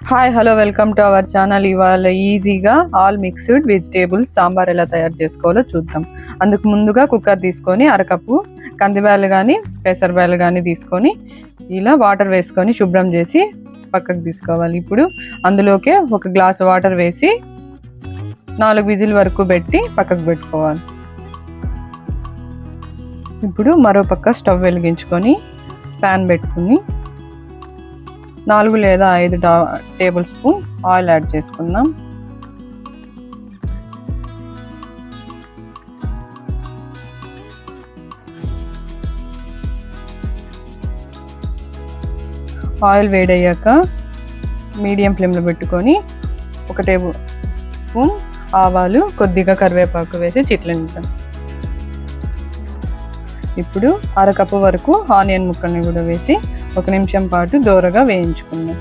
Hi hello welcome to our channel ఇవాళ ఈజీగా all mixed vegetables sambar ఎలా తయారు చేసుకోవాలో చూద్దాం. అందుకు ముందుగా కుక్కర్ తీసుకొని అరకప్పు కందిబ్యాలు కానీ పెసరబ్యాలు కానీ తీసుకొని ఇలా వాటర్ వేసుకొని శుభ్రం చేసి పక్కకు తీసుకోవాలి. ఇప్పుడు అందులోకే ఒక గ్లాస్ వాటర్ వేసి నాలుగు విజిల్ వరకు పెట్టి పక్కకు పెట్టుకోవాలి. ఇప్పుడు మరో పక్క స్టవ్ వెలిగించుకొని ప్యాన్ పెట్టుకుని నాలుగు లేదా ఐదు డా- టేబుల్ స్పూన్ ఆయిల్ యాడ్ చేసుకుందాం. ఆయిల్ వేడయ్యాక మీడియం ఫ్లేమ్లో పెట్టుకొని ఒక టేబుల్ స్పూన్ ఆవాలు కొద్దిగా కరివేపాకు వేసి చిట్లనిద్దాం ఇప్పుడు అరకప్పు వరకు ఆనియన్ ముక్కల్ని కూడా వేసి ఒక నిమిషం పాటు దోరగా వేయించుకుందాం.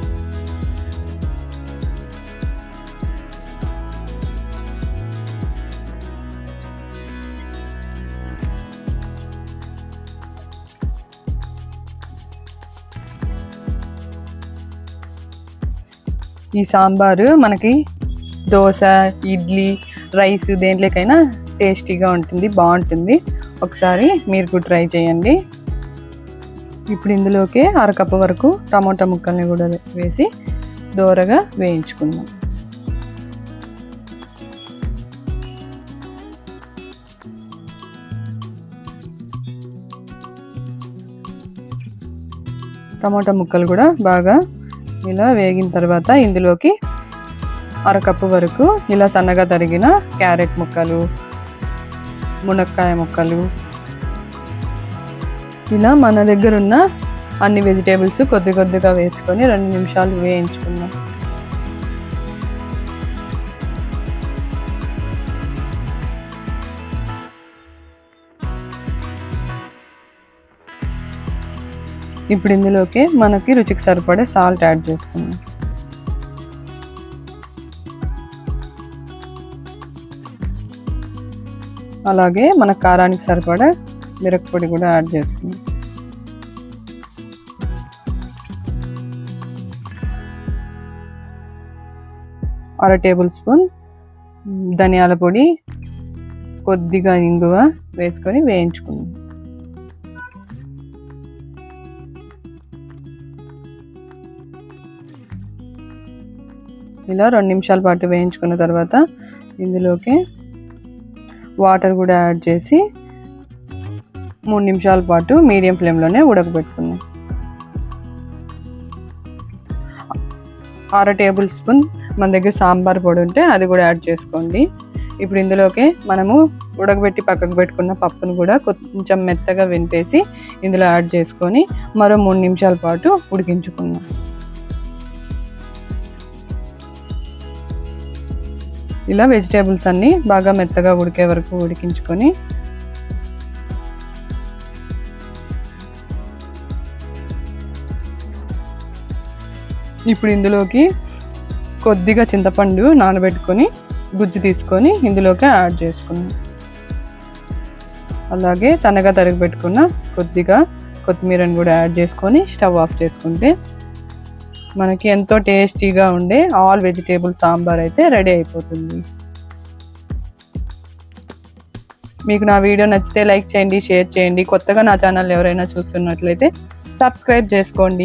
ఈ సాంబారు మనకి దోశ ఇడ్లీ రైస్ దేంట్లోకైనా టేస్టీగా ఉంటుంది బాగుంటుంది. ఒకసారి మీరు కూడా ట్రై చేయండి. ఇప్పుడు ఇందులోకి అరకప్పు వరకు టమోటా ముక్కల్ని కూడా వేసి దోరగా వేయించుకుందాం. టమోటా ముక్కలు కూడా బాగా ఇలా వేగిన తర్వాత ఇందులోకి అరకప్పు వరకు ఇలా సన్నగా తరిగిన క్యారెట్ ముక్కలు మునక్కాయ ముక్కలు ఇలా మన దగ్గర ఉన్న అన్ని వెజిటేబుల్స్ కొద్ది కొద్దిగా వేసుకొని రెండు నిమిషాలు వేయించుకుందాం. ఇప్పుడు ఇందులోకి మనకి రుచికి సరిపడే సాల్ట్ యాడ్ చేసుకుందాం. అలాగే మన కారానికి సరిపడే మిరప్పొడి కూడా యాడ్ చేసుకుందాం అర టేబుల్ స్పూన్ ధనియాల పొడి కొద్దిగా ఇంగువ వేసుకొని వేయించుకుందాం ఇలా రెండు నిమిషాల పాటు వేయించుకున్న తర్వాత ఇందులోకి వాటర్ కూడా యాడ్ చేసి మూడు నిమిషాల పాటు మీడియం ఫ్లేమ్లోనే ఉడకబెట్టుకుందాం. అర టేబుల్ స్పూన్ మన దగ్గర సాంబార్ పొడి ఉంటే అది కూడా యాడ్ చేసుకోండి. ఇప్పుడు ఇందులోకి మనము ఉడకబెట్టి పక్కకు పెట్టుకున్న పప్పును కూడా కొంచెం మెత్తగా వింపేసి ఇందులో యాడ్ చేసుకొని మరో మూడు నిమిషాల పాటు ఉడికించుకుందాం. ఇలా వెజిటేబుల్స్ అన్నీ బాగా మెత్తగా ఉడికే వరకు ఉడికించుకొని ఇప్పుడు ఇందులోకి కొద్దిగా చింతపండు నానబెట్టుకొని గుజ్జు తీసుకొని ఇందులోకి యాడ్ చేసుకున్నాం. అలాగే సన్నగా తరిగి పెట్టుకున్న కొద్దిగా కొత్తిమీరని కూడా యాడ్ చేసుకొని స్టవ్ ఆఫ్ చేసుకుంటే మనకి ఎంతో టేస్టీగా ఉండే ఆల్ వెజిటేబుల్ సాంబార్ అయితే రెడీ అయిపోతుంది. మీకు నా వీడియో నచ్చితే లైక్ చేయండి షేర్ చేయండి. కొత్తగా నా ఛానల్ ఎవరైనా చూస్తున్నట్లయితే సబ్స్క్రైబ్ చేసుకోండి.